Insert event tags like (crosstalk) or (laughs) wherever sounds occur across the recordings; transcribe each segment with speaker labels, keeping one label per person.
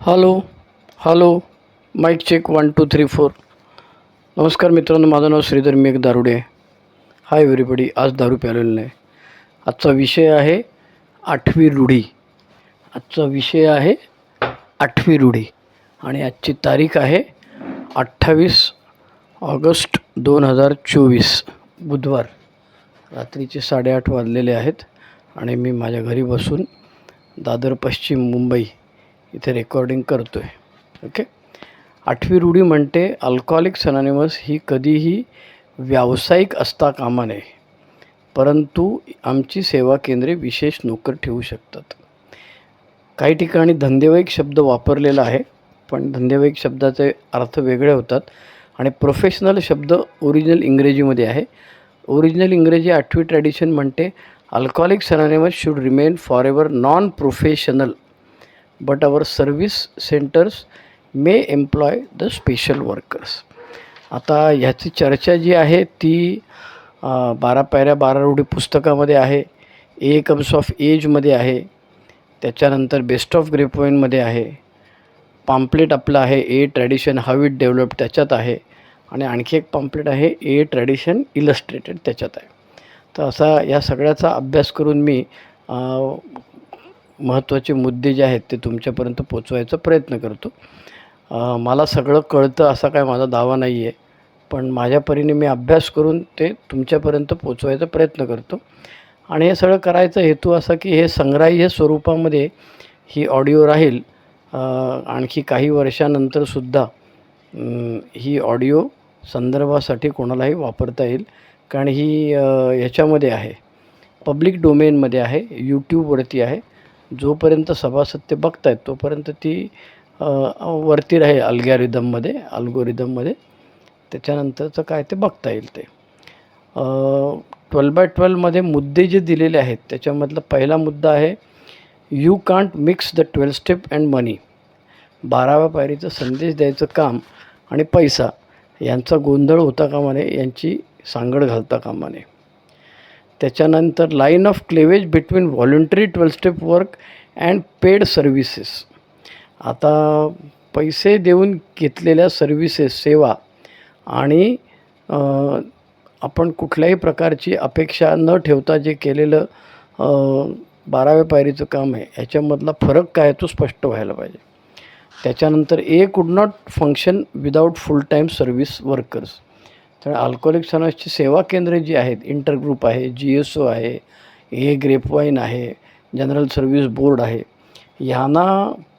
Speaker 1: Hello hello mike check one two three four. नमस्कार मित्रांनो माझं नाव श्रीधर मेघ दारुडे. आहे हाय एव्हरीबडी आज दारू प्यालेलं नाही. आजचा विषय आहे आठवी रूढी. आजचा विषय आहे आठवी रूढी. आणि आजची तारीख आहे अठ्ठावीस ऑगस्ट दोन हजार चोवीस बुधवार. रात्रीचे साडेआठ वाजलेले आहेत आणि मी माझ्या घरी बसून दादर पश्चिम मुंबई इथे रेकॉर्डिंग करतो आहे ओके आठवी रूढी म्हणते अल्कॉलिक अनॉनिमस ही कधीही व्यावसायिक असता कामा नये. परंतु आमची सेवा केंद्रे विशेष नोकर ठेवू शकतात. काही ठिकाणी धंदेवाईक शब्द वापरलेला आहे पण धंदेवाईक शब्दाचे अर्थ वेगळे होतात आणि प्रोफेशनल शब्द ओरिजिनल इंग्रजीमध्ये आहे. ओरिजिनल इंग्रजी आठवी ट्रॅडिशन म्हणते alcoholic anonymous should remain forever non professional but our service centres may employ the special workers आता ह्याची चर्चा जी आहे ती बारा पायऱ्या बारा रूढी पुस्तकामध्ये आहे. ए कम्स ऑफ एजमध्ये आहे. त्याच्यानंतर बेस्ट ऑफ ग्रेपॉईंटमध्ये आहे. पाम्पलेट आपलं आहे a tradition how it develop त्याच्यात आहे. आणि आणखी एक पाम्पलेट आहे ए ट्रॅडिशन इलस्ट्रेटेड त्याच्यात आहे. तर असा या सगळ्याचा अभ्यास करून मी महत्त्वाचे मुद्दे जे आहेत ते तुमच्यापर्यंत पोचवायचा प्रयत्न करतो. मला सगळं कळतं असा काय माझा दावा नाही आहे पण माझ्या परीने मी अभ्यास करून ते तुमच्यापर्यंत पोचवायचा प्रयत्न करतो. आणि हे सगळं करायचा हेतू असा की हे संग्राह्य स्वरूपामध्ये ही ऑडिओ राहील. आणखी काही वर्षानंतरसुद्धा ही ऑडिओ संदर्भासाठी कोणालाही वापरता येईल. कारण ही ह्याच्यामध्ये आहे. पब्लिक डोमेनमध्ये आहे यूट्यूबवरती आहे. जोपर्यंत सभासद ते आहेत तोपर्यंत ती वरती राहील अल्गॅरिदममध्ये अल्गोरिदममध्ये. त्याच्यानंतरचं काय ते बघता येईल ते. ट्वेल्व बाय ट्वेल्वमध्ये मुद्दे जे दिलेले आहेत त्याच्यामधला पहिला मुद्दा आहे you can't mix the twelve step and money बाराव्या पायरीचं संदेश द्यायचं काम आणि पैसा यांचा गोंधळ होता कामा नये यांची सांगड घालता कामा नये. त्याच्यानंतर line of cleavage between voluntary twelve step work and paid services आता पैसे देऊन घेतलेल्या सर्व्हिसेस सेवा आणि आपण कुठल्याही प्रकारची अपेक्षा न ठेवता जे केलेलं बाराव्या पायरीचं काम आहे याच्यामधला फरक काय तो स्पष्ट व्हायला पाहिजे. त्याच्यानंतर A could not function without full time service workers तर अल्कोहोलिक सनासची सेवा केंद्रे जी आहेत इंटरग्रुप आहे जी एस ओ आहे ए ग्रेपवाईन आहे जनरल सर्व्हिस बोर्ड आहे यांना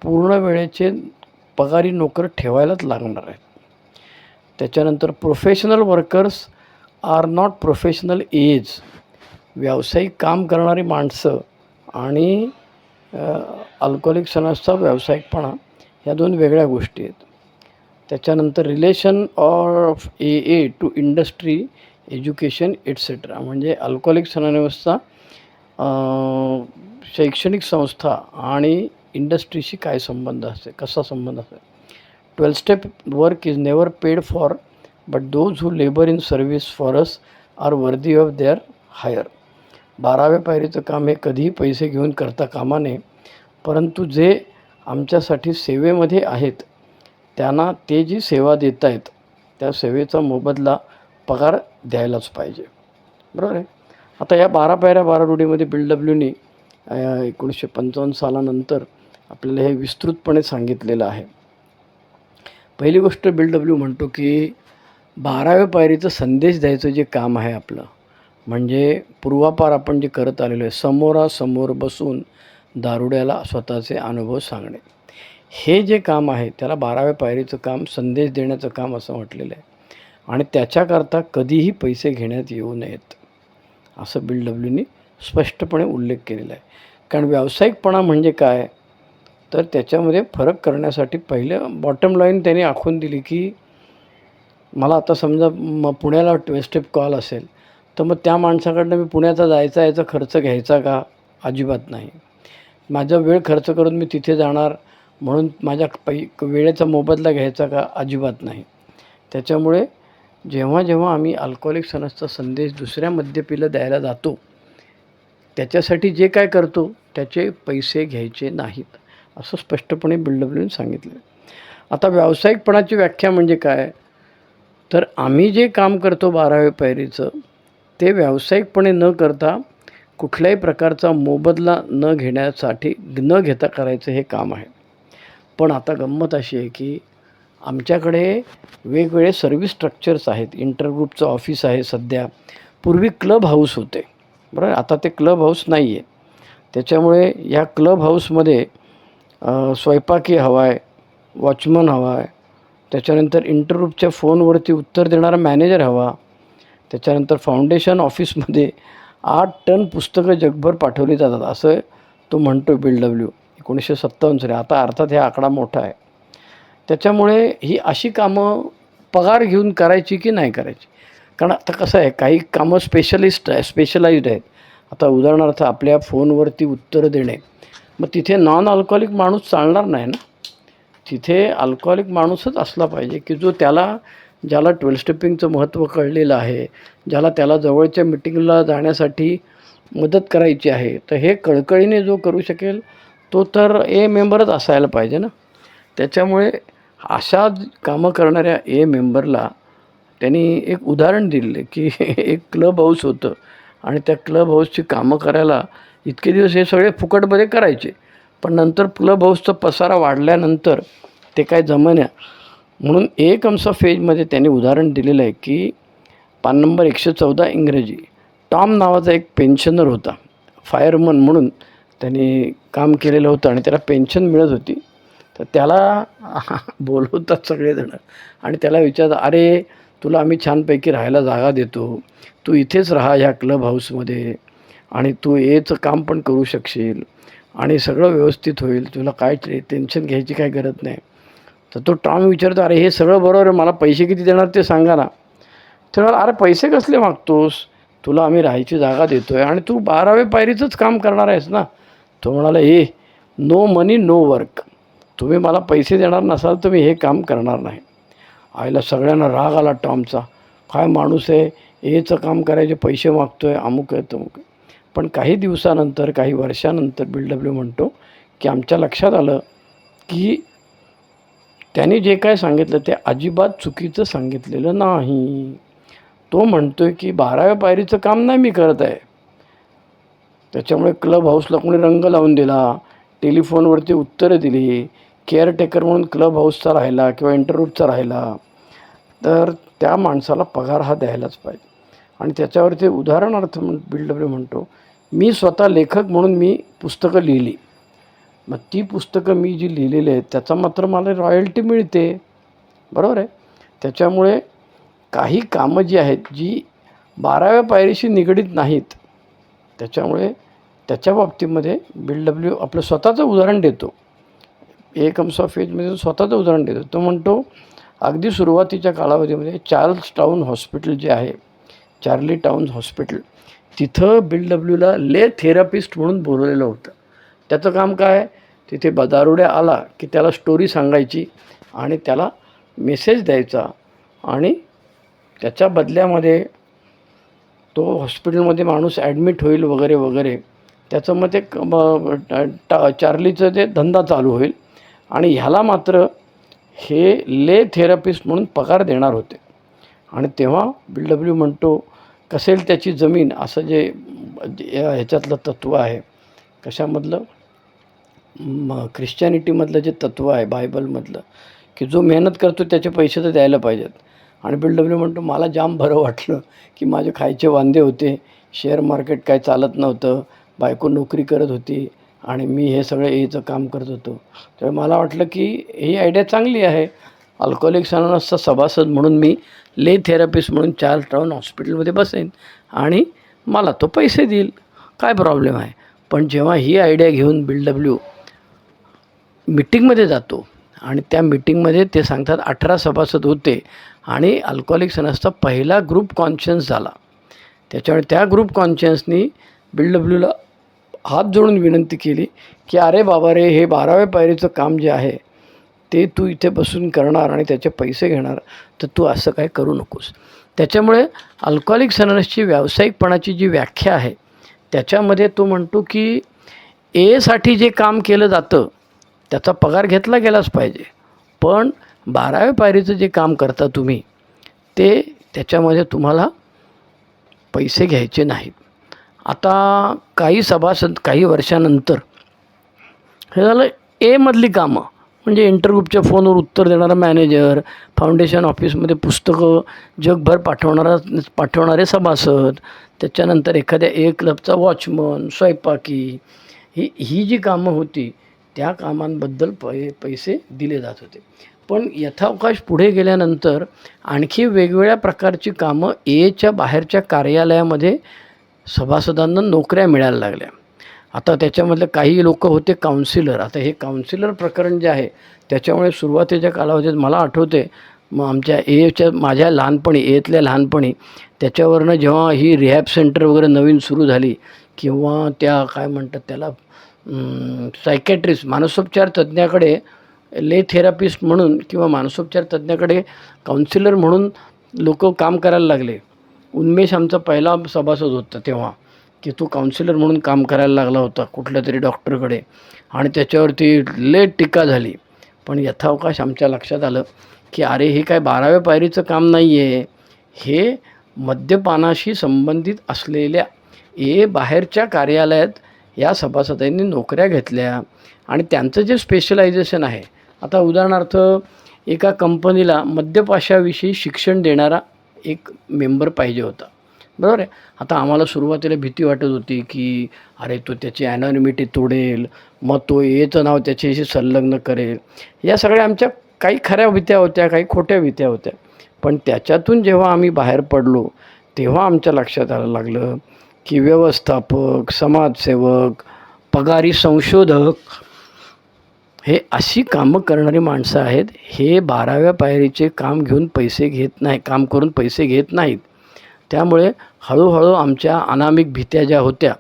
Speaker 1: पूर्ण वेळेचे पगारी नोकर ठेवायलाच लागणार आहेत. त्याच्यानंतर professional workers are not professional as व्यावसायिक काम करणारी माणसं आणि अल्कोहोलिक सनसचा व्यावसायिकपणा ह्या दोन वेगळ्या गोष्टी आहेत. त्याच्यानंतर relation of A A to industry education etcetera म्हणजे अल्कोहोलिक सनानिवसचा शैक्षणिक संस्था आणि इंडस्ट्रीशी काय संबंध असते? कसा संबंध असते? Twelfth step work is never paid for but those who labour in service for us are worthy of their hire बाराव्या पायरीचं काम हे कधीही पैसे घेऊन करता कामा नये परंतु जे आमच्यासाठी सेवेमध्ये आहेत त्यांना ते जी सेवा देत आहेत त्या सेवेचा मोबदला पगार द्यायलाच पाहिजे. बरोबर आहे? आता या बारा पायऱ्या बारा रूढीमध्ये बिल डब्ल्यूनी एकोणीसशे पंचावन्न सालानंतर आपल्याला हे विस्तृतपणे सांगितलेलं आहे. पहिली गोष्ट बिल डब्ल्यू म्हणतो की बाराव्या पायरीचं संदेश द्यायचं जे काम आहे आपलं म्हणजे पूर्वापार आपण जे करत आलेलो आहे समोरासमोर बसून दारुड्याला स्वतःचे अनुभव सांगणे. हे जे काम आहे त्याला बाराव्या पायरीचं काम संदेश देण्याचं काम असं म्हटलेलं आहे. आणि त्याच्याकरता कधीही पैसे घेण्यात येऊ नयेत. असं बिल डब्ल्यूनी स्पष्टपणे उल्लेख केलेला आहे. कारण व्यावसायिकपणा म्हणजे काय? तर त्याच्यामध्ये फरक करण्यासाठी पहिलं बॉटम लाईन त्यांनी आखून दिली की मला आता समजा म पुण्याला ट्वेस्टेप कॉल असेल तर मग त्या माणसाकडनं मी पुण्याचा जायचा याचा खर्च घ्यायचा का? अजिबात नाही. माझा वेळ खर्च करून मी तिथे जाणार म्हणून माझ्या पै वेळेचा मोबदला घ्यायचा का अजिबात नाही. त्याच्यामुळे जेव्हा जेव्हा आम्ही अल्कोहोलिक सनसचा संदेश दुसऱ्या मद्यपीला द्यायला जातो त्याच्यासाठी जे काय करतो त्याचे पैसे घ्यायचे नाहीत असं स्पष्टपणे बिल सांगितलं. आता व्यावसायिकपणाची व्याख्या म्हणजे काय? तर आम्ही जे काम करतो बारावे पायरीचं ते व्यावसायिकपणे न करता कुठल्याही प्रकारचा मोबदला न घेण्यासाठी न घेता करायचं हे काम आहे. पण आता गंमत अशी आहे की आमच्याकडे वेगवेगळे सर्व्हिस स्ट्रक्चर्स आहेत. इंटरग्रुपचं ऑफिस आहे सध्या. पूर्वी क्लब हाऊस होते. बरं आता ते क्लब हाऊस नाही आहे त्याच्यामुळे या क्लब हाऊसमध्ये स्वयंपाकी हवा आहे वॉचमन हवा आहे त्याच्यानंतर इंटरग्रुपच्या फोनवरती उत्तर देणारा मॅनेजर हवा त्याच्यानंतर फाउंडेशन ऑफिसमध्ये आठ टन पुस्तकं जगभर पाठवली जातात. असं तो म्हणतो बिल डब्ल्यू एकोणीसशे सत्तावन्न साली आता अर्थात हा आकडा मोठा आहे. त्याच्यामुळे ही अशी कामं पगार घेऊन करायची की नाही करायची? कारण आता कसं आहे काही कामं स्पेशलिस्ट आहे स्पेशलाइज्ड आहेत. आता उदाहरणार्थ आपल्या फोनवरती उत्तर देणे. मग तिथे नॉन अल्कोहोलिक माणूस चालणार नाही ना? तिथे अल्कोहोलिक माणूसच असला पाहिजे की जो त्याला ज्याला ट्वेल्व स्टेपिंगचं महत्त्व कळलेलं आहे ज्याला त्याला जवळच्या मिटिंगला जाण्यासाठी मदत करायची आहे तर हे कळकळीने जो करू शकेल तो तर ए मेंबरच असायला पाहिजे ना. त्याच्यामुळे अशा कामं करणाऱ्या ए मेंबरला त्यांनी एक उदाहरण दिले की (laughs) एक क्लब हाऊस होतं आणि त्या क्लब हाऊसची कामं करायला इतके दिवस हे सगळे फुकटमध्ये करायचे. पण नंतर क्लब हाऊसचा पसारा वाढल्यानंतर ते काय जमण्या म्हणून एक आमचा फेजमध्ये त्यांनी उदाहरण दिलेलं आहे की पान नंबर एकशे चौदा इंग्रजी टॉम नावाचा एक पेन्शनर होता फायरमन म्हणून त्यांनी काम केलेलं होतं आणि त्याला पेन्शन मिळत होती. तर त्याला (laughs) बोलवतात सगळेजणं. आणि त्याला विचारतात अरे तुला आम्ही छानपैकी राहायला जागा देतो. तू इथेच राहा ह्या क्लब हाऊसमध्ये आणि तू येचं काम पण करू शकशील आणि सगळं व्यवस्थित होईल. तुला काय टेन्शन घ्यायची काय गरज नाही. तर तो टॉम विचारतो अरे हे सगळं बरोबर आहे. मला पैसे किती देणार ते सांगा ना. तर म्हणाला, अरे पैसे कसले मागतोस? तुला आम्ही राहायची जागा देतो आहे आणि तू बारावे पायरीचंच काम करणार आहेस ना. तो म्हणाला ए नो मनी नो वर्क तुम्ही मला पैसे देणार नसाल तर मी हे काम करणार नाही. आईला सगळ्यांना राग आला टॉमचा. काय माणूस आहे? हेचं काम करायचे पैसे मागतो आहे अमुक आहे तमुक आहे. पण काही दिवसानंतर काही वर्षानंतर बिल डब्ल्यू म्हणतो की आमच्या लक्षात आलं की त्याने जे काय सांगितलं ते अजिबात चुकीचं सांगितलेलं नाही. तो म्हणतो आहे की बाराव्या पायरीचं काम नाही मी करत आहे. त्याच्यामुळे क्लब हाऊसला कोणी रंग लावून दिला टेलिफोनवरती उत्तरं दिली केअरटेकर म्हणून क्लब हाऊसचा राहिला किंवा इंटररूटचा राहिला तर त्या माणसाला पगार हा द्यायलाच पाहिजे. आणि त्याच्यावरती उदाहरणार्थ म्हण बिल म्हणतो मी स्वतः लेखक म्हणून मी पुस्तकं लिहिली. मग ती पुस्तकं मी जी लिहिलेली आहेत त्याचा मात्र मला रॉयल्टी मिळते. बरोबर आहे? त्याच्यामुळे काही कामं जी आहेत जी बाराव्या पायरीशी निगडीत नाहीत त्याच्यामुळे त्याच्या बाबतीमध्ये बिल डब्ल्यू आपलं स्वतःचं उदाहरण देतो. एक ऑफ एजमध्ये स्वतःचं उदाहरण देतो. तो म्हणतो अगदी सुरुवातीच्या कालावधीमध्ये चार्ल्स टाऊन हॉस्पिटल जे आहे चार्ली टाऊन हॉस्पिटल तिथं बिल डब्ल्यूला ले थेरपिस्ट म्हणून बोलवलेलं होतं. त्याचं काम काय? तिथे ब- दारुड्या आला की त्याला स्टोरी सांगायची आणि त्याला मेसेज द्यायचा आणि त्याच्या बदल्यामध्ये तो हॉस्पिटलमध्ये माणूस ॲडमिट होईल वगैरे वगैरे. त्याचं मग ते टा चार्लीचं ते धंदा चालू होईल. आणि ह्याला मात्र हे ले थेरपिस्ट म्हणून पगार देणार होते. आणि तेव्हा बिल डब्ल्यू म्हणतो कसेल त्याची जमीन? असं जे या ह्याच्यातलं तत्त्व आहे. कशामधलं? म ख्रिश्चॅनिटीमधलं जे तत्त्व आहे बायबलमधलं. की जो मेहनत करतो त्याचे पैसे तर द्यायला पाहिजेत. आणि बिल डब्ल्यू म्हणतो मला जाम बरं वाटलं की माझे खायचे वांदे होते शेअर मार्केट काय चालत नव्हतं बायको नोकरी करत होती आणि मी हे सगळं याचं काम करत होतो. त्यामुळे मला वाटलं की ही आयडिया चांगली आहे. अल्कोहोलिक्स अनॉनसचा सभासद म्हणून मी ले थेरपिस्ट म्हणून चार टाऊन हॉस्पिटलमध्ये बसेन आणि मला तो पैसे देईल. काय प्रॉब्लेम आहे? पण जेव्हा ही आयडिया घेऊन बिल डब्ल्यू मिटिंगमध्ये जातो आणि त्या मिटिंगमध्ये ते सांगतात अठरा सभासद होते आणि अल्कोहोलिक सनसचा पहिला ग्रुप कॉन्शियन्स झाला. त्याच्यामुळे त्या ग्रुप कॉन्शियन्सनी बिल डब्ल्यूला हात जोडून विनंती केली की अरे बाबा रे हे बाराव्या पायरीचं काम जे आहे ते तू इथे बसून करणार आणि त्याचे पैसे घेणार तर तू असं काय करू नकोस. त्याच्यामुळे अल्कोहोलिक सनसची व्यावसायिकपणाची जी व्याख्या आहे त्याच्यामध्ये तो म्हणतो की एसाठी जे काम केलं जातं त्याचा पगार घेतला गेलाच पाहिजे. पण बाराव्या पायरीचं जे काम करता तुम्ही ते त्याच्यामध्ये तुम्हाला पैसे घ्यायचे नाहीत. आता काही सभासद काही वर्षानंतर हे झालं एमधली कामं म्हणजे इंटरग्रुपच्या फोनवर उत्तर देणारा मॅनेजर फाउंडेशन ऑफिसमध्ये पुस्तकं जगभर पाठवणारा पाठवणारे सभासद त्याच्यानंतर एखाद्या ए क्लबचा वॉचमन स्वयंपाकी ही ही जी कामं होती त्या कामांबद्दल पै पैसे दिले जात होते. पण यथावकाश पुढे गेल्यानंतर आणखी वेगवेगळ्या प्रकारची कामं एच्या बाहेरच्या कार्यालयामध्ये सभासदांना नोकऱ्या मिळायला लागल्या. आता त्याच्यामधले काही लोक होते काउन्सिलर आता हे काउन्सिलर प्रकरण जे आहे त्याच्यामुळे सुरुवातीच्या कालावधीत मला आठवते मग आमच्या एच्या माझ्या लहानपणी एतल्या लहानपणी त्याच्यावरनं जेव्हा ही रिहॅब सेंटर वगैरे नवीन सुरू झाली किंवा त्या काय म्हणतात त्याला सायकॅट्रिस्ट मानसोपचार तज्ज्ञाकडे ले थेरपिस्ट म्हणून किंवा मानसोपचार तज्ज्ञाकडे काउन्सिलर म्हणून लोक काम करायला लागले. उन्मेष आमचा पहिला सभासद होता तेव्हा. की तो काउन्सिलर म्हणून काम करायला लागला होता कुठल्या तरी डॉक्टरकडे आणि त्याच्यावरती लेट टीका झाली. पण यथावकाश आमच्या लक्षात आलं की अरे हे काय बाराव्या पायरीचं काम नाही आहे हे मद्यपानाशी संबंधित असलेल्या ए बाहेरच्या कार्यालयात या सभासदांनी नोकऱ्या घेतल्या. आणि त्यांचं जे स्पेशलायझेशन आहे आता उदाहरणार्थ एका कंपनीला मद्यपाशाविषयी शिक्षण देणारा एक मेंबर पाहिजे होता. बरोबर आहे? आता आम्हाला सुरुवातीला भीती वाटत होती की अरे तो त्याची ॲनॉनिमिटी तोडेल मग तो येचं नाव त्याच्याशी संलग्न करेल. या सगळ्या आमच्या काही खऱ्या भीत्या होत्या काही खोट्या भीत्या होत्या. पण त्याच्यातून जेव्हा आम्ही बाहेर पडलो तेव्हा आमच्या लक्षात आलं लागलं की व्यवस्थापक समाजसेवक पगारी संशोधक हे अशी कामं करणारी माणसं आहेत हे बाराव्या पायरीचे काम घेऊन पैसे घेत नाही काम करून पैसे घेत नाहीत. त्यामुळे हळूहळू आमच्या अनामिक भीत्या ज्या होत्या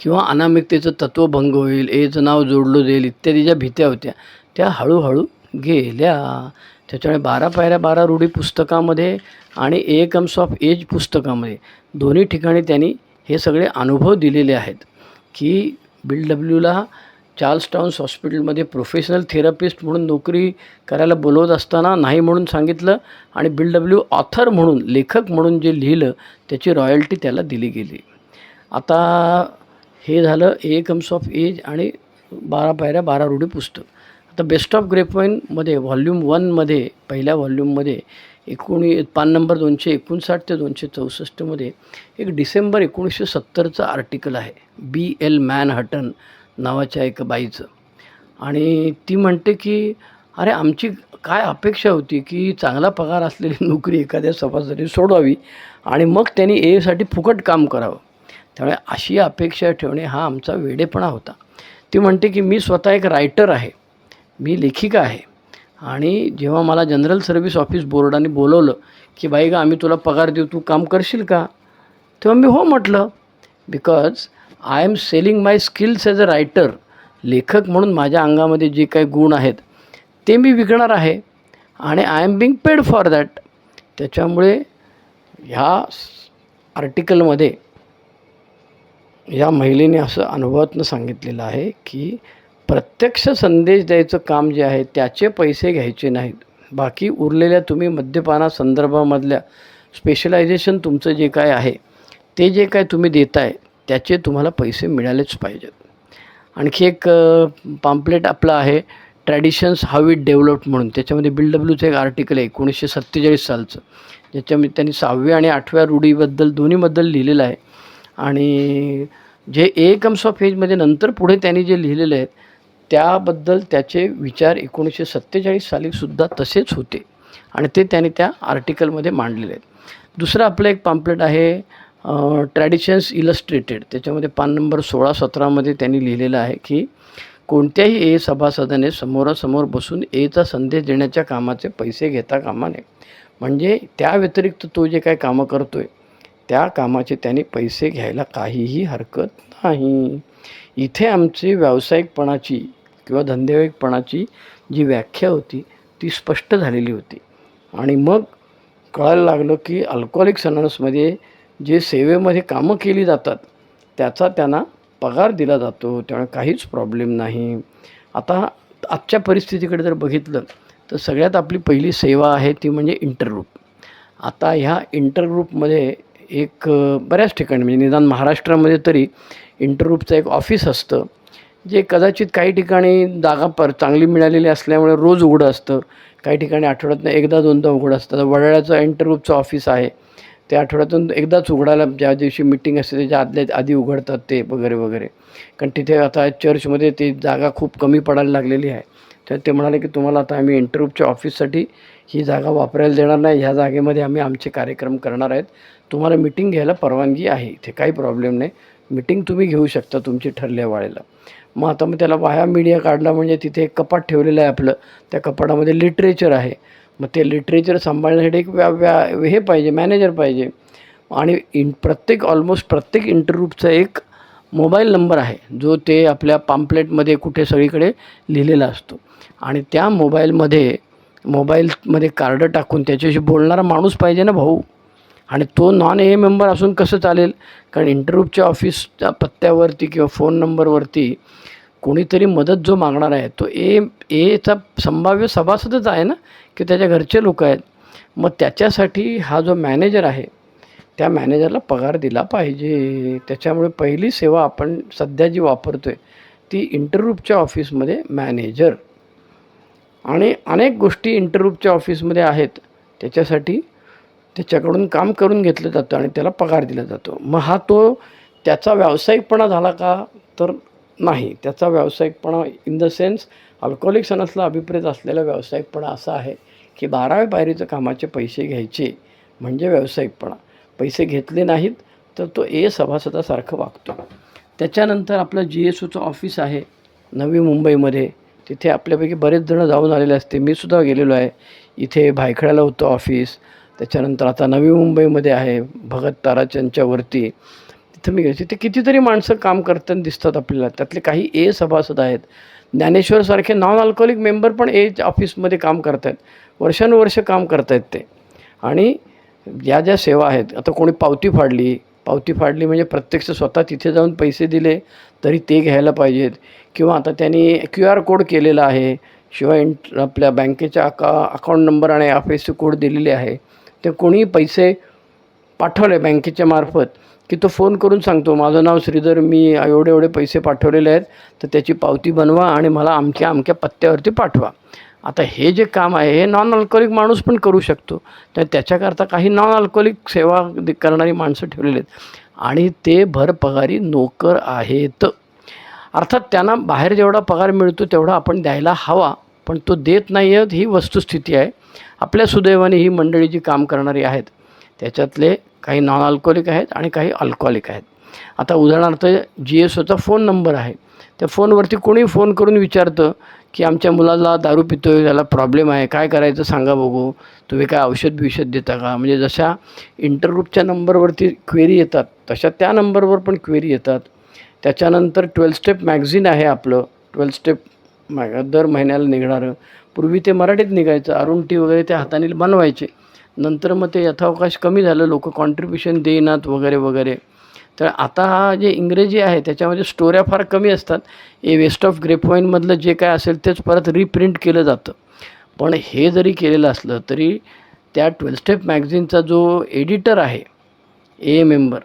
Speaker 1: किंवा अनामिकतेचं तत्त्वभंग होईल एचं नाव जोडलं जाईल इत्यादी ज्या भीत्या होत्या त्या हळूहळू गेल्या. त्याच्यामुळे बारा पायऱ्या बारा रूढी पुस्तकामध्ये आणि ए कम्स ऑफ एज पुस्तकामध्ये दोन्ही ठिकाणी त्यांनी हे सगळे अनुभव दिलेले आहेत की बिल डब्ल्यूला चार्ल्स टाउन्स हॉस्पिटलमध्ये प्रोफेशनल थेरपिस्ट म्हणून नोकरी करायला बोलवत असताना नाही म्हणून सांगितलं आणि बिल डब्ल्यू ऑथर म्हणून लेखक म्हणून जे लिहिलं त्याची रॉयल्टी त्याला दिली गेली. आता हे झालं ए कम्स ऑफ एज आणि बारा पायऱ्या बारा रूढी पुस्तक. आता बेस्ट ऑफ ग्रेपवाईनमध्ये व्हॉल्यूम वनमध्ये पहिल्या व्हॉल्यूममध्ये एकोणी पान नंबर दोनशे एकोणसाठ ते दोनशे चौसष्टमध्ये एक डिसेंबर एकोणीसशे सत्तरचं आर्टिकल आहे बी एल मॅन हटन नावाच्या एका बाईचं. आणि ती म्हणते की अरे आमची काय अपेक्षा होती की चांगला पगार असलेली (laughs) नोकरी एखाद्या सभासदाने सोडवावी आणि मग त्यांनी एसाठी फुकट काम करावं. त्यामुळे अशी अपेक्षा ठेवणे हा आमचा वेडेपणा होता. ती म्हणते की मी स्वतः एक रायटर आहे. मी लेखिका आहे. आणि जेव्हा मला जनरल सर्व्हिस ऑफिस बोर्डाने बोलवलं की बाई गं आम्ही तुला पगार देऊ तू काम करशील का? तेव्हा मी हो म्हटलं because I am selling my skills as a writer लेखक म्हणून माझ्या अंगामध्ये जे काही गुण आहेत ते मी विकणार आहे. आणि I am being paid for that. त्याच्यामुळे ह्या आर्टिकलमध्ये या महिलेने असं अनुभवातनं सांगितलेलं आहे की प्रत्यक्ष संदेश द्यायचं काम जे आहे त्याचे पैसे घ्यायचे नाहीत. बाकी उरलेल्या तुम्ही मद्यपानासंदर्भामधल्या स्पेशलायझेशन तुमचं जे काय आहे ते जे काय तुम्ही देताय त्याचे तुम्हाला पैसे मिळालेच पाहिजेत. आणखी एक पाम्पलेट आपलं आहे ट्रॅडिशन्स हाऊ इट डेव्हलप्ड म्हणून. त्याच्यामध्ये बिल डब्ल्यूचं एक आर्टिकल आहे एकोणीसशे सत्तेचाळीस सालचं. ज्याच्यामध्ये त्यांनी सहाव्या आणि आठव्या रूढीबद्दल दोन्हीबद्दल लिहिलेलं आहे. आणि जे ए कम्स ऑफ एजमध्ये नंतर पुढे त्यांनी जे लिहिलेले आहेत त्याबद्दल त्याचे विचार एकोणीसशे सत्तेचाळीस सालीसुद्धा तसेच होते. आणि ते त्यांनी त्या आर्टिकलमध्ये मांडलेले आहेत. दुसरं आपलं एक पाम्पलेट आहे ट्रॅडिशन्स इलस्ट्रेटेड त्याच्यामध्ये पान नंबर सोळा सतरामध्ये त्यांनी लिहिलेलं आहे की कोणत्याही ए सभासदाने समोरासमोर बसून एचा संदेश देण्याच्या कामाचे पैसे घेता कामा नये. म्हणजे त्या व्यतिरिक्त तो जे काय कामं करतो आहे त्या कामाचे त्यांनी पैसे घ्यायला काहीही हरकत नाही. इथे आमची व्यावसायिकपणाची किंवा धंदेवाईकपणाची जी व्याख्या होती ती स्पष्ट झालेली होती. आणि मग कळायला लागलं की अल्कोहोलिक अनॉनसमध्ये जे सेवेमध्ये कामं केली जातात त्याचा त्यांना पगार दिला जातो. त्यामुळे काहीच प्रॉब्लेम नाही. आता आजच्या परिस्थितीकडे जर बघितलं तर सगळ्यात आपली पहिली सेवा आहे ती म्हणजे इंटरग्रुप आता ह्या इंटरग्रुपमध्ये एक बऱ्याच ठिकाणी म्हणजे निदान महाराष्ट्रामध्ये तरी इंटरग्रुपचं एक ऑफिस असतं जे कदाचित काही ठिकाणी जागा पर चांगली मिळालेली असल्यामुळे रोज उघडं असतं. काही ठिकाणी आठवड्यातनं एकदा दोनदा उघडं असतं. वडाळ्याचं इंटरग्रुपचं ऑफिस आहे. ते आठवड्यातून एकदाच उघडायला ज्या दिवशी मिटिंग असते त्याच्या आदल्या आधी उघडतात ते वगैरे वगैरे. कारण तिथे आता चर्चमध्ये ती जागा खूप कमी पडायला लागलेली आहे. तर ते म्हणाले की तुम्हाला आता आम्ही इंटरग्रुपच्या ऑफिससाठी ही जागा वापरायला देणार नाही. ह्या जागेमध्ये आम्ही आमचे कार्यक्रम करणार आहेत. तुम्हाला मिटिंग घ्यायला परवानगी आहे. इथे काही प्रॉब्लेम नाही. मिटिंग तुम्ही घेऊ शकता तुमची ठरल्या वेळेला. मग आता मग त्याला वाया मीडिया काढला म्हणजे तिथे एक कपाट ठेवलेलं आहे आपलं. त्या कपाटामध्ये लिटरेचर आहे. मग ते लिटरेचर सांभाळण्यासाठी एक व्या व्या हे पाहिजे मॅनेजर पाहिजे. आणि इन प्रत्येक ऑलमोस्ट प्रत्येक इंटरग्रुपचा एक मोबाईल नंबर आहे जो ते आपल्या पाम्पलेटमध्ये कुठे सगळीकडे लिहिलेला असतो. आणि त्या मोबाईलमध्ये मोबाईलमध्ये कार्ड टाकून त्याच्याशी बोलणारा माणूस पाहिजे ना भाऊ. आणि तो नॉन ए मेंबर असून कसं चालेल? कारण इंटरग्रुपच्या ऑफिसच्या पत्त्यावरती किंवा फोन नंबरवरती कोणीतरी मदत जो मागणार आहे तो ए एचा संभाव्य सभासदच आहे ना की त्याच्या घरचे लोक आहेत. मग त्याच्यासाठी हा जो मॅनेजर आहे त्या मॅनेजरला पगार दिला पाहिजे. त्याच्यामुळे पहिली सेवा आपण सध्या जी वापरतो आहे ती इंटररूपच्या ऑफिसमध्ये मॅनेजर. आणि अनेक गोष्टी इंटररूपच्या ऑफिसमध्ये आहेत त्याच्यासाठी त्याच्याकडून काम करून घेतलं जातं आणि त्याला पगार दिला जातो. मग हा तो त्याचा व्यावसायिकपणा झाला का? तर नाही. त्याचा व्यावसायिकपणा इन द सेन्स अल्कोहोलिक असला अभिप्रेत असलेला व्यावसायिकपणा असा आहे की बाराव्या पायरीचं कामाचे पैसे घ्यायचे म्हणजे व्यावसायिकपणा. पैसे घेतले नाहीत तर तो ए सभासदासारखं वागतो. त्याच्यानंतर आपलं जी एस ओचं ऑफिस आहे नवी मुंबईमध्ये. तिथे आपल्यापैकी बरेच जणं जाऊन आलेले असते. मी सुद्धा गेलेलो आहे. इथे भायखळ्याला होतं ऑफिस त्याच्यानंतर आता नवी मुंबईमध्ये आहे. भगत ताराचंदच्या वरती. तिथं मी तिथे कितीतरी माणसं काम करताना दिसतात आपल्याला. त्यातले काही ए सभासद आहेत. ज्ञानेश्वरसारखे नॉन अल्कोहोलिक मेंबर पण एज ऑफिसमध्ये काम करत आहेत वर्षानुवर्ष काम करत आहेत ते. आणि ज्या ज्या सेवा आहेत आता कोणी पावती फाडली पावती फाडली म्हणजे प्रत्यक्ष स्वतः तिथे जाऊन पैसे दिले तरी ते घ्यायला पाहिजेत. किंवा आता त्यांनी क्यू आर कोड केलेला आहे शिवाय इंट आपल्या बँकेच्या अका अकाउंट नंबर आणि आय एफ कोड दिलेले आहे. ते कोणी पैसे पाठवले बँकेच्या मार्फत की तो फोन करून सांगतो माझं नाव श्रीधर मी एवढे एवढे पैसे पाठवलेले आहेत तर त्याची पावती बनवा आणि मला अमक्या अमक्या पत्त्यावरती पाठवा. आता हे जे काम आहे हे नॉन अल्कोहोलिक माणूस पण करू शकतो. तर त्याच्याकरता काही नॉन अल्कोहोलिक सेवा करणारी माणसं ठेवलेली आहेत. आणि ते भरपगारी नोकर आहेत. अर्थात त्यांना बाहेर जेवढा पगार मिळतो तेवढा आपण द्यायला हवा पण तो देत नाही आहेत ही वस्तुस्थिती आहे. आपल्या सुदैवाने ही मंडळी जी काम करणारी आहेत त्याच्यातले काही नॉन अल्कोहोलिक आहेत आणि काही अल्कोहोलिक आहेत. आता उदाहरणार्थ जी एस ओचा फोन नंबर आहे. त्या फोनवरती कोणी फोन करून विचारतं की आमच्या मुलाला दारू पितोय त्याला प्रॉब्लेम आहे काय करायचं सांगा बघू. तुम्ही काय औषध बिषध देता का? म्हणजे जशा इंटरग्रुपच्या नंबरवरती क्वेरी येतात तशा त्या नंबरवर पण क्वेरी येतात. त्याच्यानंतर ट्वेल्व स्टेप मॅगझिन आहे आपलं. ट्वेल्व स्टेप मॅग दर महिन्याला निघणारं. पूर्वी ते मराठीत निघायचं. अरुण टी वगैरे त्या हाताने बनवायचे. नंतर मग ते यथावकाश कमी झालं लोक कॉन्ट्रीब्युशन देईनात वगैरे वगैरे. तर आता हा जे इंग्रजी आहे त्याच्यामध्ये स्टोऱ्या फार कमी असतात. ए वेस्ट ऑफ ग्रेपवाईनमधलं जे काय असेल तेच परत रिप्रिंट केलं जातं. पण हे जरी केलेलं असलं तरी त्या ट्वेल्थ स्टेप मॅगझिनचा जो एडिटर आहे ए मेंबर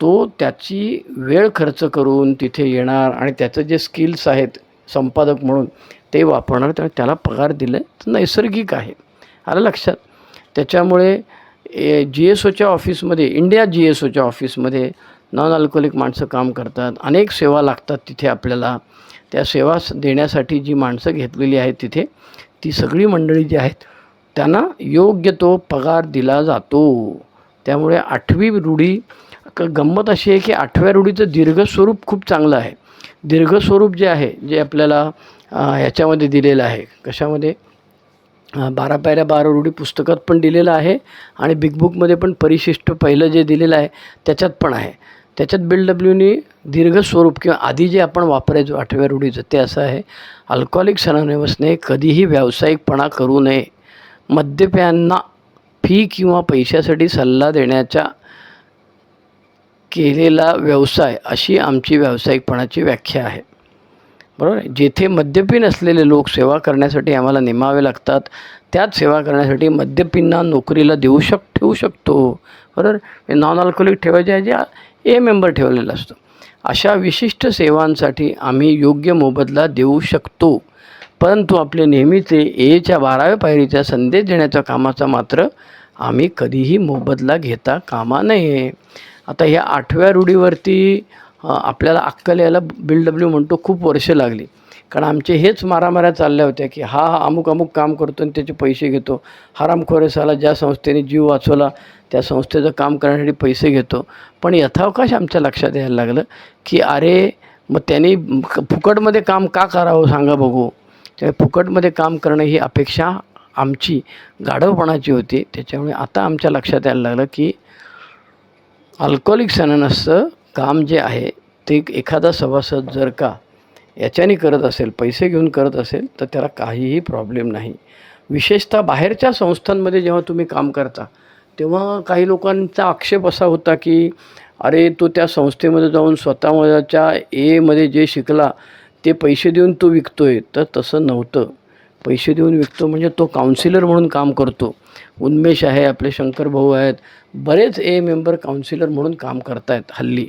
Speaker 1: तो त्याची वेळ खर्च करून तिथे येणार आणि त्याचं जे स्किल्स आहेत संपादक म्हणून ते वापरणार. त्यामुळे त्याला पगार दिले. तर नैसर्गिक आहे. आलं लक्षात? त्याच्यामुळे जी एस ओच्या ऑफिसमध्ये इंडिया जी एस ओच्या ऑफिसमध्ये नॉन अल्कोहोलिक माणसं काम करतात. अनेक सेवा लागतात तिथे आपल्याला. त्या सेवा देण्यासाठी जी माणसं घेतलेली आहेत तिथे ती सगळी मंडळी जी आहेत त्यांना योग्य तो पगार दिला जातो. त्यामुळे आठवी रूढी क गंमत अशी आहे की आठव्या रूढीचं दीर्घ स्वरूप खूप चांगलं आहे. दीर्घ स्वरूप जे आहे जे आपल्याला ह्याच्यामध्ये दिलेलं आहे. कशामध्ये? बारा पायऱ्या बारा रूढी पुस्तकात पण दिलेलं आहे आणि बिग बुकमध्ये पण परिशिष्ट पहिलं जे दिलेलं आहे त्याच्यात पण आहे. त्याच्यात बिल डब्ल्यूनी दीर्घ स्वरूप किंवा आधी जे आपण वापरायचो आठव्या रूढीचं ते असं आहे अल्कोहोलिक सनोनिमसने कधीही व्यावसायिकपणा करू नये. मद्यप्यांना फी किंवा पैशासाठी सल्ला देण्याच्या केलेला व्यवसाय अशी आमची व्यावसायिकपणाची व्याख्या आहे. बरोबर आहे? जेथे मद्यपी नसलेले लोक सेवा करण्यासाठी आम्हाला नेमावे लागतात त्यात सेवा करण्यासाठी मद्यपींना नोकरीला देऊ शक ठेवू शकतो. बरोबर? नॉन अल्कोहोलिक ठेवायच्या ऐवजी ए मेंबर ठेवलेला असतो. अशा विशिष्ट सेवांसाठी आम्ही योग्य मोबदला देऊ शकतो. परंतु आपले नेहमीचे एच्या बाराव्या पायरीचा संदेश देण्याच्या कामाचा मात्र आम्ही कधीही मोबदला घेता कामा नये. आता ह्या आठव्या रूढीवरती आपल्याला अक्कल यायला बिल डब्ल्यू म्हणतो खूप वर्ष लागली. कारण आमचे हेच मारामाऱ्या चालल्या होत्या की हा हा अमुक अमुक काम करतो आणि त्याचे पैसे घेतो. हरामखोरेसाला ज्या संस्थेने जीव वाचवला त्या संस्थेचं काम करण्यासाठी पैसे घेतो. पण यथावकाश आमच्या लक्षात यायला लागलं की अरे मग त्यांनी फुकटमध्ये काम का करावं सांगा बघू. त्या फुकटमध्ये काम करणं ही अपेक्षा आमची गाढवपणाची होती. त्याच्यामुळे आता आमच्या लक्षात यायला लागलं की अल्कोहोलिक सॅननसचं काम जे आहे ते एखादा सभासद जर का याच्याने करत असेल पैसे घेऊन करत असेल तर त्याला काहीही प्रॉब्लेम नाही. विशेषतः बाहेरच्या संस्थांमध्ये जेव्हा तुम्ही काम करता तेव्हा काही लोकांचा आक्षेप असा होता की अरे तो त्या संस्थेमध्ये जाऊन स्वतःच्या एमध्ये जे शिकला ते पैसे देऊन तो विकतो आहे तर तसं नव्हतं. पैसे देऊन विकतो म्हणजे तो काउन्सिलर म्हणून काम करतो. उन्मेष आहे आपले शंकर भाऊ आहेत. बरेच ए मेंबर काउन्सिलर म्हणून काम करतायत हल्ली.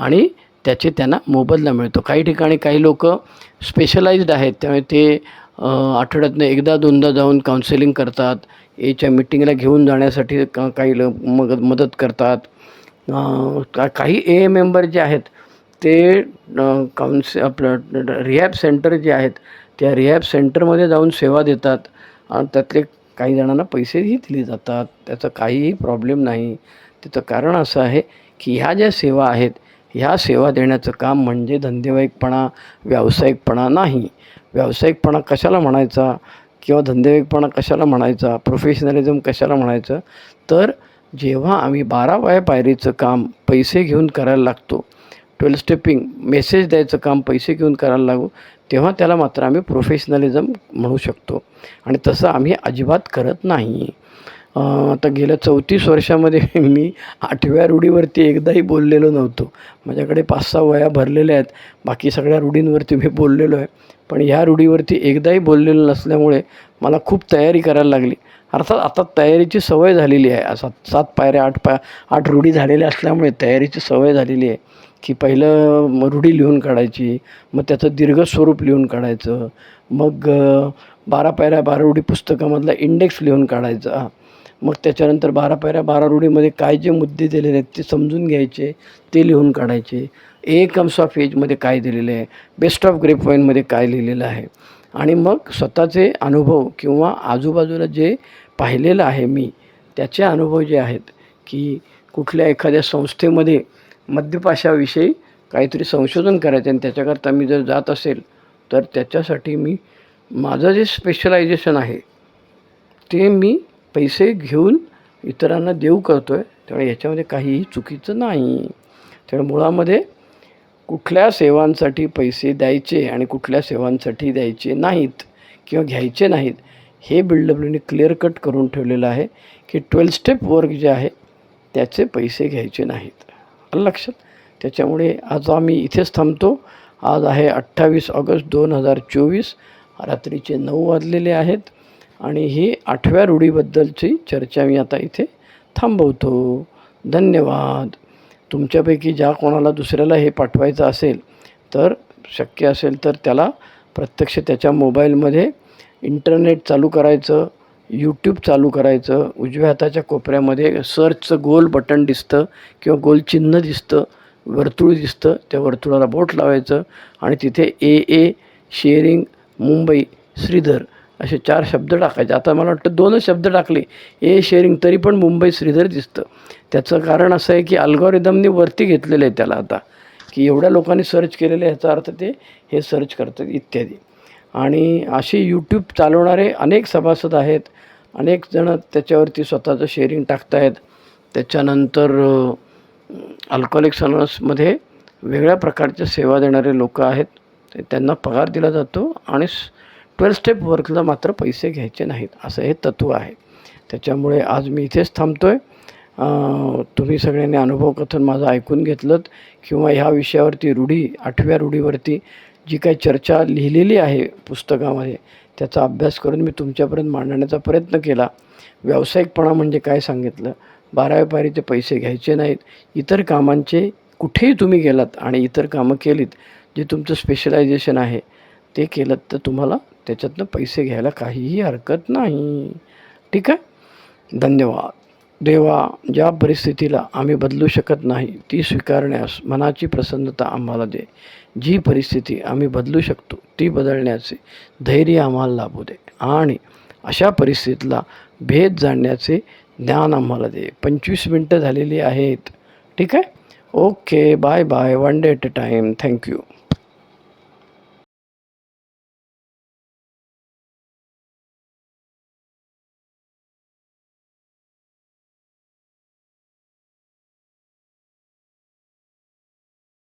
Speaker 1: आणि त्याचे त्यांना मोबदला मिळतो. काही ठिकाणी काही लोक स्पेशलाइज्ड आहेत त्यामुळे ते आठवड्यातनं एकदा दोनदा जाऊन काउन्सिलिंग करतात. एच्या मिटिंगला घेऊन जाण्यासाठी का काही लोक मग मदत करतात. का काही ए मेंबर जे आहेत ते काउन्स आपलं रिहॅब सेंटर जे आहेत त्या रिहॅब सेंटरमध्ये जाऊन सेवा देतात. आणि त्यातले काही जणांना पैसेही दिले जातात. त्याचा काहीही प्रॉब्लेम नाही. त्याचं कारण असं आहे की ह्या ज्या सेवा आहेत ह्या सेवा देण्याचं काम म्हणजे धंदेवाईकपणा व्यावसायिकपणा नाही. व्यावसायिकपणा कशाला म्हणायचा किंवा धंदेवाईकपणा कशाला म्हणायचा प्रोफेशनलिझम कशाला म्हणायचं? तर जेव्हा आम्ही बारा वाया पायरीचं काम पैसे घेऊन करायला लागतो ट्वेल्व स्टेपिंग मेसेज द्यायचं काम पैसे घेऊन करायला लागू तेव्हा त्याला मात्र आम्ही प्रोफेशनलिझम म्हणू शकतो. आणि तसं आम्ही अजिबात करत नाही. आता गेल्या चौतीस वर्षामध्ये (laughs) मी आठव्या रूढीवरती एकदाही बोललेलो नव्हतो. माझ्याकडे पाच सहा वया भरलेल्या आहेत. बाकी सगळ्या रूढींवरती मी बोललेलो आहे. पण ह्या रूढीवरती एकदाही बोललेलं नसल्यामुळे मला खूप तयारी करायला लागली. अर्थात आता तयारीची सवय झालेली आहे. सात सात पायऱ्या आठ पाय आठ रूढी झालेल्या असल्यामुळे तयारीची सवय झालेली आहे की पहिलं रूढी लिहून काढायची मग त्याचं दीर्घ स्वरूप लिहून काढायचं मग बारा पायऱ्या बारा रूढी पुस्तकामधला इंडेक्स लिहून काढायचा. मग त्याच्यानंतर बारा पायऱ्या बारा रूढीमध्ये काय जे मुद्दे दिलेले आहेत ते समजून घ्यायचे ते लिहून काढायचे. ए कम्स ऑफ एजमध्ये काय दिलेलं आहे? बेस्ट ऑफ ग्रेप वाईनमध्ये काय लिहिलेलं आहे? आणि मग स्वतःचे अनुभव किंवा आजूबाजूला जे पाहिलेलं आहे मी त्याचे अनुभव जे आहेत की कुठल्या एखाद्या संस्थेमध्ये मद्यपाशाविषयी काहीतरी संशोधन करायचं आणि त्याच्याकरता मी जर जात असेल तर त्याच्यासाठी मी माझं जे स्पेशलायझेशन आहे ते मी पैसे घेऊन इतरांना देऊ करतो आहे त्यामुळे याच्यामध्ये काहीही चुकीचं नाही. त्यामुळे मुळामध्ये कुठल्या सेवांसाठी पैसे द्यायचे आणि कुठल्या सेवांसाठी द्यायचे नाहीत किंवा घ्यायचे नाहीत हे बिल डब्ल्यूने क्लिअर कट करून ठेवलेलं आहे की ट्वेल्थ स्टेप वर्क जे आहे त्याचे पैसे घ्यायचे नाहीत. आलं लक्षात? त्याच्यामुळे आज आम्ही इथेच थांबतो. आज आहे अठ्ठावीस ऑगस्ट दोन हजार चोवीस रात्रीचे नऊ वाजलेले आहेत. आणि ही आठव्या रूढीबद्दलची चर्चा मी आता इथे थांबवतो. धन्यवाद. तुमच्यापैकी ज्या कोणाला दुसऱ्याला हे पाठवायचं असेल तर शक्य असेल तर त्याला प्रत्यक्ष त्याच्या मोबाईलमध्ये इंटरनेट चालू करायचं यूट्यूब चालू करायचं उजव्या हाताच्या कोपऱ्यामध्ये सर्चचं गोल बटन दिसतं किंवा गोल चिन्ह दिसतं वर्तुळ दिसतं त्या वर्तुळाला बोट लावायचं आणि तिथे A A sharing Mumbai Shridhar असे चार शब्द टाकायचे. आता मला वाटतं दोनच शब्द टाकले. ए शेअरिंग तरी पण मुंबई श्रीधर दिसतं. त्याचं कारण असं आहे की अल्गोरिदमने वरती घेतलेलं आहे त्याला आता. की एवढ्या लोकांनी सर्च केलेलं आहे ह्याचा अर्थ ते हे सर्च करतात इत्यादी. आणि असे यूट्यूब चालवणारे अनेक सभासद आहेत. अनेक जणं त्याच्यावरती स्वतःचं शेअरिंग टाकतायत. त्याच्यानंतर अल्कोहोलिक सनसमध्ये वेगळ्या प्रकारच्या सेवा देणारे लोक आहेत. त्यांना पगार दिला जातो आणि ट्वेल्व स्टेप वर्कला मात्र पैसे घ्यायचे नाहीत असं हे तत्त्व आहे. त्याच्यामुळे आज मी इथेच थांबतो आहे तुम्ही सगळ्यांनी अनुभव कथन माझं ऐकून घेतलं किंवा ह्या विषयावरती रूढी आठव्या रूढीवरती जी काही चर्चा लिहिलेली आहे पुस्तकामध्ये त्याचा अभ्यास करून मी तुमच्यापर्यंत मांडण्याचा प्रयत्न केला. व्यावसायिकपणा म्हणजे काय सांगितलं? बाराव्या पारीचे पैसे घ्यायचे नाहीत. इतर कामांचे कुठेही तुम्ही गेलात आणि इतर कामं केलीत जे तुमचं स्पेशलायझेशन आहे ते केलं तर तुम्हाला त्याच्यातनं पैसे घ्यायला काहीही हरकत नाही. ठीक आहे? धन्यवाद. देवा ज्या परिस्थितीला आम्ही बदलू शकत नाही ती स्वीकारण्यास मनाची प्रसन्नता आम्हाला दे. जी परिस्थिती आम्ही बदलू शकतो ती बदलण्याचे धैर्य आम्हाला लाभू दे. आणि अशा परिस्थितीला भेद जाणण्याचे ज्ञान आम्हाला दे. पंचवीस मिनटं झालेली आहेत. ठीक आहे? Okay bye bye. One day at a time thank you